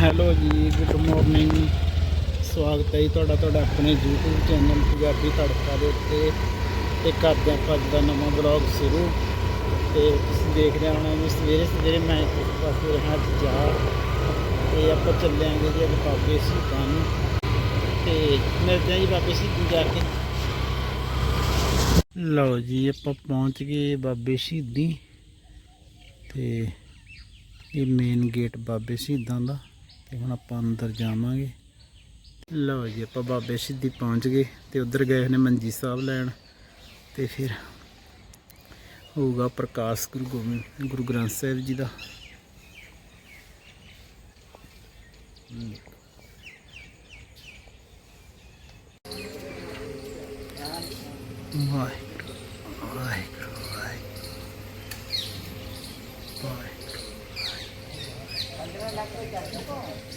Hello ਜੀ good morning ਸਵਾਗਤ ਹੈ ਜੀ ਤੁਹਾਡਾ ਤੁਹਾਡਾ ਆਪਣੇ YouTube ਚੈਨਲ ਪੰਜਾਬੀ ਤੜਕਾ ਦੇ ਉੱਤੇ। ਤੇ ਕਰਦੇ ਆਪਾਂ ਅੱਜ ਦਾ ਨਵਾਂ ਬਲੌਗ ਸ਼ੁਰੂ। ਤੇ ਤੁਸੀਂ ਦੇਖ ਰਹੇ ਹੋਣਾ ਵੀ ਸਵੇਰੇ ਸਵੇਰੇ ਮੈਂ ਇਸ ਪਾਸੇ ਰਿਹਾ ਜਾ। ਤੇ ਆਪਾਂ ਚੱਲਾਂਗੇ ਜੀ ਅੱਜ ਬਾਬੇ ਸ਼ਹੀਦਾਂ ਨੂੰ। ਤੇ ਮਿਲਦੇ ਹਾਂ ਜੀ ਬਾਬੇ ਸ਼ਹੀਦਾਂ ਜਾ ਕੇ। ਲਓ ਜੀ, ਆਪਾਂ ਪਹੁੰਚ ਗਏ ਬਾਬੇ ਸ਼ਹੀਦੀ ਤੇ ਇਹ ਮੇਨ ਗੇਟ ਬਾਬੇ ਸ਼ਹੀਦਾਂ ਦਾ। ਤੇ ਹੁਣ ਆਪਾਂ ਅੰਦਰ ਜਾਵਾਂਗੇ। ਲਓ ਜੀ, ਆਪਾਂ ਬਾਬੇ ਸ਼ਹੀਦੀ ਪਹੁੰਚ ਗਏ ਤੇ ਉਧਰ ਗਏ ਨੇ ਮੰਜੀ ਸਾਹਿਬ ਲੈਣ। ਤੇ ਫਿਰ ਹੋਊਗਾ ਪ੍ਰਕਾਸ਼ ਗੁਰੂ ਗੋਬਿੰਦ, ਗੁਰੂ ਗ੍ਰੰਥ ਸਾਹਿਬ ਜੀ ਦਾ। ਵਾਹਿਗੁਰੂ ਵਾਹਿਗੁਰੂ।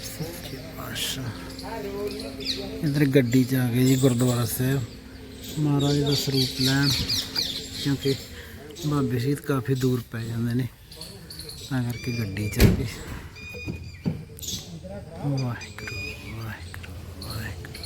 ਸੱਚੇ ਪਾਤਸ਼ਾਹ। ਇਧਰ ਗੱਡੀ 'ਚ ਆ ਗਏ ਜੀ ਗੁਰਦੁਆਰਾ ਸਾਹਿਬ। ਮਹਾਰਾਜ ਦਾ ਸਰੂਪ ਲੈਣ, ਕਿਉਂਕਿ ਬਾਬੇ ਸ਼ਹੀਦ ਕਾਫੀ ਦੂਰ ਪੈ ਜਾਂਦੇ ਨੇ। ਤਾਂ ਕਰਕੇ ਗੱਡੀ 'ਚ ਆ ਗਏ। ਵਾਹਿਗੁਰੂ ਵਾਹਿਗੁਰੂ ਵਾਹਿਗੁਰੂ।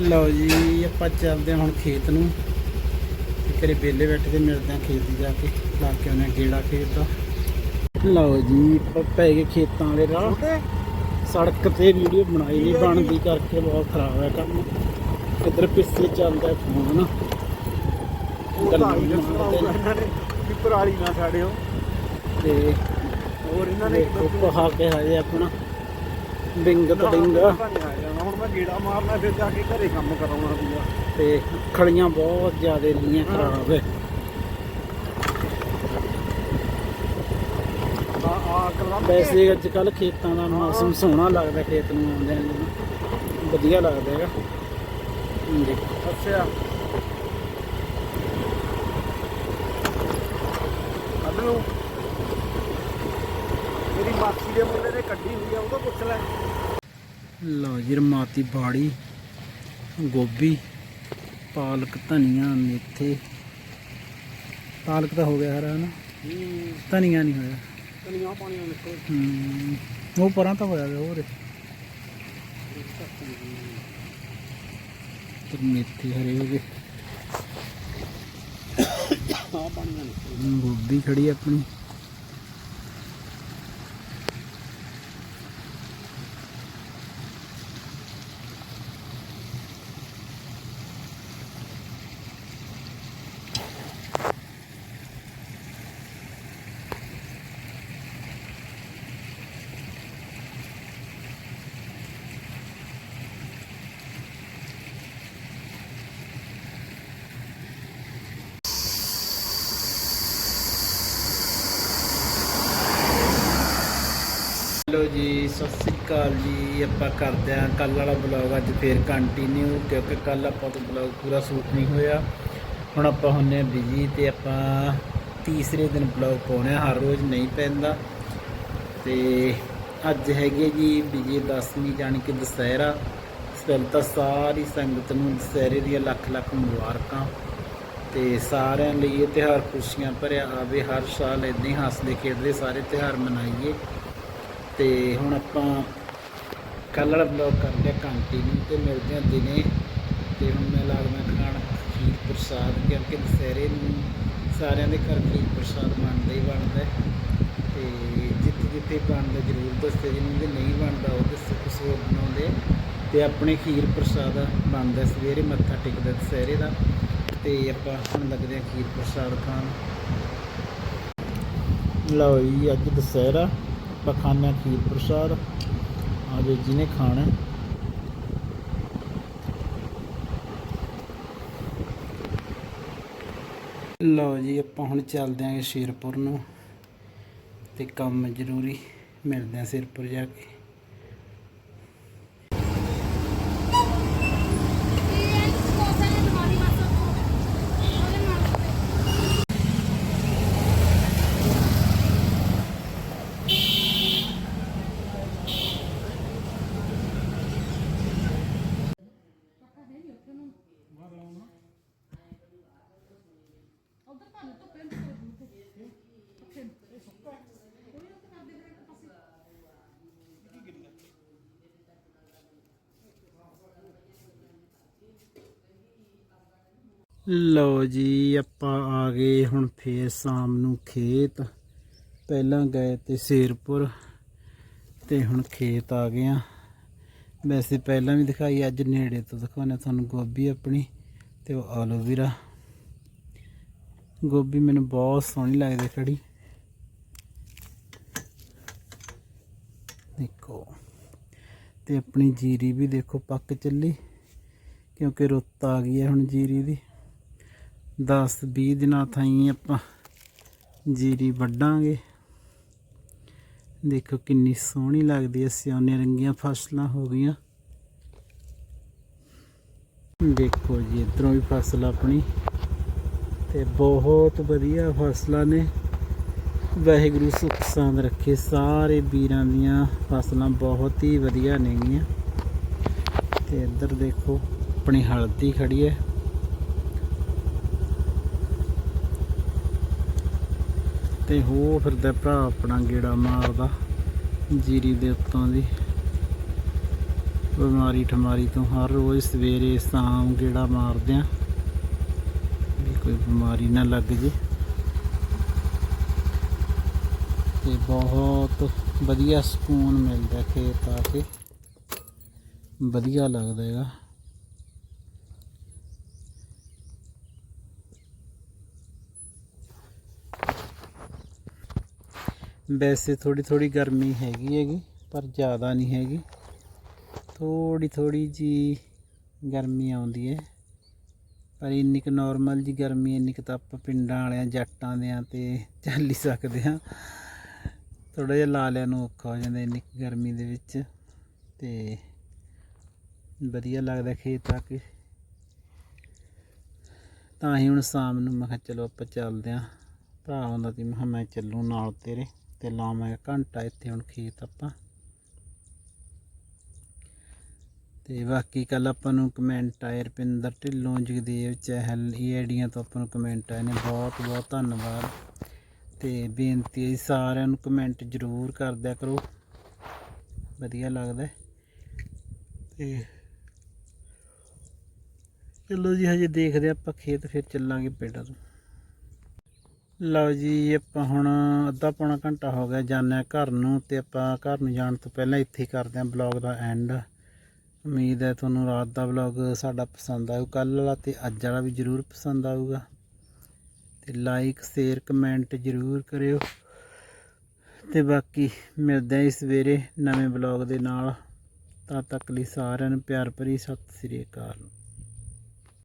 ਲਓ ਜੀ ਆਪਾਂ ਚੱਲਦੇ ਹੁਣ ਖੇਤ ਨੂੰ। ਘਰੇ ਵਿਹਲੇ ਬੈਠੇ ਤੇ ਮਿਲਦੇ ਹਾਂ ਖੇਤ ਜਾ ਕੇ ਲਾ ਕੇ ਹਾਂ ਗੇੜਾ ਖੇਤ ਦਾ। ਲਓ ਜੀ ਪੈ ਗਏ ਖੇਤਾਂ ਵਾਲੇ ਰਾਹ। ਸੜਕ ਤੇ ਵੀਡੀਓ ਬਣਾਈ ਨਹੀਂ ਬਣਦੀ ਕਰਕੇ ਬਹੁਤ ਖਰਾਬ ਹੈ ਕੰਮ। ਇੱਧਰ ਪਿੱਛੇ ਚੱਲਦਾ ਫੋਨ। ਨੇ ਕਿ ਪਰਾਲੀ ਨਾ ਛਾੜਿਓ ਤੇ ਹੋਰ ਇਹਨਾਂ ਨੇ ਕਹਾ ਕੇ ਹਜੇ ਆਪਣਾ। ਬਿੰਗ ਤੜਿੰਗਾ ਹੁਣ ਮੈਂ ਗੇੜਾ ਮਾਰਨਾ ਫਿਰ ਜਾ ਕੇ ਘਰੇ ਕੰਮ ਕਰਾਉਣਾ ਸੀਗਾ। ਤੇ ਖਲੀਆਂ ਬਹੁਤ ਜ਼ਿਆਦਾ ਲੀਆਂ ਖਰਾਬ। ਹੈ ਵੈਸੇ ਅੱਜ ਕੱਲ ਖੇਤਾਂ ਦਾ ਮੌਸਮ ਸੋਹਣਾ ਲੱਗਦਾ ਖੇਤ ਨੂੰ ਆਉਂਦੇ ਨੂੰ। ਵਧੀਆ ਲੱਗਦਾ ਹੈਗਾ। ਦੇਖੋ ਅੱਛਾ। ਅਦਲੂ ਮਾਸੀ ਦੇ ਮੁੰਡੇ ਨੇ ਕੱਢੀ ਹੋਈ ਆ ਉਹਦਾ ਪੁੱਛ ਲੈ। ਲਓ ਜੀ ਰਮਾਤੀ ਬਾੜੀ ਗੋਭੀ ਪਾਲਕ ਧਨੀਆ ਮੇਥੇ। ਪਾਲਕ ਤਾਂ ਹੋ ਗਿਆ ਹਰਾ ਨਾ ਧਨੀਆ ਨਹੀਂ ਹੋਇਆ। ਕਲੀਆਂ ਪਾਣੀਆਂ ਨਿਕਲ ਹਮ, ਉਹ ਪਰਾਂ ਤਾਂ ਹੋਇਆ ਹੋਰ। ਤੇ ਮੇਥੇ ਹਰੇ ਹੋ ਗਏ। ਆ ਪਾਣੀਆਂ ਨਿਕਲ ਗੋਭੀ ਖੜੀ ਆਪਣੀ। ਹੈਲੋ ਜੀ ਸਤਿ ਸ੍ਰੀ ਅਕਾਲ ਜੀ। ਆਪਾਂ ਕਰਦੇ ਆਂ ਕੱਲ ਵਾਲਾ ਬਲੌਗ ਅੱਜ ਫੇਰ ਕੰਟੀਨਿਊ ਕਿਉਂਕਿ ਕੱਲ ਆਪਾਂ ਤੋਂ ਬਲੌਗ ਪੂਰਾ ਸ਼ੂਟ ਨਹੀਂ ਹੋਇਆ। ਹੁਣ ਆਪਾਂ ਹੁੰਨੇ ਬਿਜ਼ੀ ਤੇ ਆਪਾਂ ਤੀਸਰੇ ਦਿਨ ਬਲੌਗ ਪਾਉਣੇ ਆ, ਹਰ ਰੋਜ਼ ਨਹੀਂ ਪੈਂਦਾ। ਤੇ ਅੱਜ ਹੈਗੇ ਜੀ ਵਿਜੇ ਦਸਵੀਂ ਜਾਣੀ ਕਿ ਦੁਸਹਿਰਾ। ਪਹਿਲਾਂ ਤਾਂ ਸਾਰੀ ਸੰਗਤ ਨੂੰ ਦੁਸਹਿਰੇ ਦੀਆਂ ਲੱਖ ਲੱਖ ਮੁਬਾਰਕਾਂ। ਤੇ ਸਾਰਿਆਂ ਲਈ ਇਹ ਤਿਉਹਾਰ ਖੁਸ਼ੀਆਂ ਭਰਿਆ ਆਵੇ। ਹਰ ਸਾਲ ਇਦਾਂ ਹੀ ਹੱਸਦੇ ਖੇਡਦੇ ਸਾਰੇ ਤਿਉਹਾਰ ਮਨਾਈਏ। ਤੇ ਹੁਣ ਆਪਾਂ ਕੱਲ੍ਹ ਵਾਲਾ ਬਲੌਗ ਕਰ ਲਿਆ ਕੰਟੀਨਿਊ ਤੇ ਮਿਲਦੇ ਹਾਂ ਦਿਨੇ ਤੇ ਹੁਣ ਮੈਂ ਲੱਗਦਾ ਖਾਣ ਖੀਰ ਪ੍ਰਸਾਦ, ਕਿਉਂਕਿ ਦੁਸਹਿਰੇ ਨੂੰ ਸਾਰਿਆਂ ਦੇ ਘਰ ਖੀਰ ਪ੍ਰਸਾਦ ਬਣਦਾ ਹੀ ਬਣਦਾ ਹੈ। ਤੇ ਜਿੱਥੇ ਜਿੱਥੇ ਬਣਦਾ ਜ਼ਰੂਰ ਦੱਸਦੇ ਜਿਹਨਾਂ ਦੇ ਨਹੀਂ ਬਣਦਾ ਉਹ ਦੱਸੋ ਕੁਛ ਹੋਰ ਬਣਾਉਂਦੇ ਆ। ਤੇ ਆਪਣੇ ਖੀਰ ਪ੍ਰਸਾਦ ਬਣਦਾ ਸਵੇਰੇ, ਮੱਥਾ ਟੇਕਦਾ ਦੁਸਹਿਰੇ ਦਾ ਤੇ ਆਪਾਂ ਹੁਣ ਲੱਗਦੇ ਆ ਖੀਰ ਪ੍ਰਸਾਦ ਖਾਣ ਲਓ ਜੀ, ਅੱਜ ਦੁਸਹਿਰਾ ਆਪਾਂ ਖਾਂਦੇ ਖੀਰ ਪ੍ਰਸਾਦ। ਆ ਜਿਹਨੇ ਖਾਣਾ ਲਓ ਜੀ, ਆਪਾਂ ਹੁਣ ਚੱਲਦੇ ਆਂ ਸ਼ੇਰਪੁਰ ਨੂੰ। ਤੇ ਕੰਮ ਜ਼ਰੂਰੀ, ਮਿਲਦੇ ਆਂ ਸ਼ੇਰਪੁਰ ਜਾ ਕੇ। ਲਓ ਜੀ, ਆਪਾਂ ਆ ਗਏ ਹੁਣ ਫੇਰ ਸ਼ਾਮ ਨੂੰ ਖੇਤ। ਪਹਿਲਾਂ ਗਏ ਤੇ ਸ਼ੇਰਪੁਰ ਤੇ ਹੁਣ ਖੇਤ ਆ ਗਏ ਆ ਵੈਸੇ ਪਹਿਲਾਂ ਵੀ ਦਿਖਾਈ, ਅੱਜ ਨੇੜੇ ਤੋਂ ਦਿਖਾਉਣਾ ਤੁਹਾਨੂੰ ਗੋਭੀ ਆਪਣੀ ਤੇ ਉਹ ਐਲੋਵੇਰਾ ਗੋਭੀ ਮੈਨੂੰ ਬਹੁਤ ਸੋਹਣੀ ਲੱਗਦੀ ਖੜੀ। ਦੇਖੋ। ਤੇ ਆਪਣੀ ਜੀਰੀ ਵੀ ਦੇਖੋ, ਪੱਕ ਚੱਲੀ, ਕਿਉਂਕਿ ਰੁੱਤ ਆ ਗਈ ਹੈ ਹੁਣ ਜੀਰੀ ਦੀ। 10 20 ਦਿਨਾਂ ਥਾਈ ਆਪਾਂ ਜੀਰੀ ਵੱਢਾਂਗੇ। ਦੇਖੋ ਕਿੰਨੀ ਸੋਹਣੀ ਲੱਗਦੀ ਹੈ ਸਿਆਣੇ ਰੰਗੀਆਂ ਫਸਲਾਂ ਹੋ ਗਈਆਂ। ਦੇਖੋ ਜੀ, ਇਧਰੋਂ ਵੀ ਫਸਲ ਆਪਣੀ ਤੇ ਬਹੁਤ ਵਧੀਆ ਫਸਲਾਂ ਨੇ। ਵਾਹਿਗੁਰੂ ਸੁਖ ਸਾਂਦ ਰੱਖੇ, ਸਾਰੇ ਵੀਰਾਂ ਦੀਆਂ ਫਸਲਾਂ ਬਹੁਤ ਹੀ ਵਧੀਆ ਨੇਗੀਆਂ। ਤੇ ਇੱਧਰ ਦੇਖੋ, ਆਪਣੀ ਹਲਦੀ ਖੜੀ ਹੈ ਤੇ ਹੋ ਫਿਰਦਾ ਭਰਾ ਆਪਣਾ ਗੇੜਾ ਮਾਰਦਾ, ਜੀਰੀ ਦੇ ਉੱਤੋਂ ਦੀ। ਬਿਮਾਰੀ ਠਮਾਰੀ ਤੋਂ ਹਰ ਰੋਜ਼ ਸਵੇਰੇ ਸ਼ਾਮ ਗੇੜਾ ਮਾਰਦੇ ਆ ਵੀ ਕੋਈ ਬਿਮਾਰੀ ਨਾ ਲੱਗ ਜੇ। ਤੇ ਬਹੁਤ ਵਧੀਆ ਸਕੂਨ ਮਿਲਦਾ ਖੇਤ ਆ ਕੇ। ਵਧੀਆ ਲੱਗਦਾ ਹੈਗਾ। ਵੈਸੇ ਥੋੜੀ ਥੋੜੀ ਗਰਮੀ ਹੈਗੀ ਹੈਗੀ, ਪਰ ਜ਼ਿਆਦਾ ਨਹੀਂ ਹੈਗੀ। ਥੋੜੀ ਥੋੜੀ ਜੀ ਗਰਮੀ ਆਉਂਦੀ ਹੈ। ਪਰ ਇੰਨੀ ਕੁ ਨਾਰਮਲ ਜੀ ਗਰਮੀ, ਇੰਨੀ ਕੁ ਤਾਂ ਆਪਾਂ ਪਿੰਡਾਂ ਵਾਲਿਆਂ, ਜੱਟਾਂ ਦੇ ਆ ਤੇ ਚੱਲ ਹੀ ਸਕਦੇ ਆ ਥੋੜਾ ਜਿਹਾ ਲਾ ਲਿਆ ਨੂੰ ਔਖਾ ਹੋ ਜਾਂਦਾ ਇੰਨੀ ਕੁ ਗਰਮੀ ਦੇ ਵਿੱਚ। ਤੇ ਵਧੀਆ ਲੱਗਦਾ ਖੇਤ ਆ ਕੇ। ਤਾਂ ਹੀ ਹੁਣ ਸ਼ਾਮ ਨੂੰ ਮੈਂ ਕਿਹਾ ਚਲੋ ਆਪਾਂ ਚੱਲਦੇ ਆਂ। ਭਰਾ ਆਉਂਦਾ ਸੀ ਮੈਂ ਕਿਹਾ ਮੈਂ ਚੱਲੂ ਨਾਲ ਤੇਰੇ। ਤੇ ਲਾਵਾਂਗੇ ਘੰਟਾ ਇੱਥੇ ਹੁਣ ਖੇਤ ਆਪਾਂ। ਤੇ ਬਾਕੀ ਕੱਲ ਆਪਾਂ ਨੂੰ ਕਮੈਂਟ ਆਏ ਰਪਿੰਦਰ ਢਿੱਲੋਂ, ਜਗਦੇਵ ਚਹਿਲ, ਇਹ ਆਈਡੀਆਂ ਤੋਂ ਆਪਾਂ ਨੂੰ ਕਮੈਂਟ ਆਏ ਨੇ। ਬਹੁਤ ਬਹੁਤ ਧੰਨਵਾਦ। ਤੇ ਬੇਨਤੀ ਹੈ ਜੀ ਸਾਰਿਆਂ ਨੂੰ ਕਮੈਂਟ ਜ਼ਰੂਰ ਕਰਦਿਆ ਕਰੋ। ਵਧੀਆ ਲੱਗਦਾ ਹੈ। ਤੇ ਚਲੋ ਜੀ, ਹਜੇ ਦੇਖਦੇ ਹਾਂ ਆਪਾਂ ਖੇਤ ਫਿਰ ਚੱਲਾਂਗੇ ਪਿੰਡਾਂ ਤੋਂ। ਲਓ ਜੀ, ਆਪਾਂ ਹੁਣ ਅੱਧਾ ਪੌਣਾ ਘੰਟਾ ਹੋ ਗਿਆ ਜਾਂਦੇ ਹਾਂ ਘਰ ਨੂੰ ਤੇ ਆਪਾਂ ਘਰ ਨੂੰ ਜਾਣ ਤੋਂ ਪਹਿਲਾਂ ਇੱਥੇ ਕਰਦੇ ਹਾਂ ਬਲੌਗ ਦਾ ਐਂਡ ਉਮੀਦ ਹੈ ਤੁਹਾਨੂੰ ਰਾਤ ਦਾ ਵਲੌਗ ਸਾਡਾ ਪਸੰਦ ਆਊ ਕੱਲ ਵਾਲਾ ਤੇ ਅੱਜ ਵਾਲਾ ਵੀ ਜ਼ਰੂਰ ਪਸੰਦ ਆਊਗਾ। ਤੇ ਲਾਈਕ ਸ਼ੇਅਰ ਕਮੈਂਟ ਜ਼ਰੂਰ ਕਰਿਓ। ਤੇ ਬਾਕੀ ਮਿਲਦੇ ਹਾਂ ਸਵੇਰੇ ਨਵੇਂ ਵਲੌਗ ਦੇ ਨਾਲ। ਤਦ ਤੱਕ ਲਈ ਸਾਰਿਆਂ ਨੂੰ ਪਿਆਰ ਭਰੀ ਸਤਿ ਸ੍ਰੀ ਅਕਾਲ।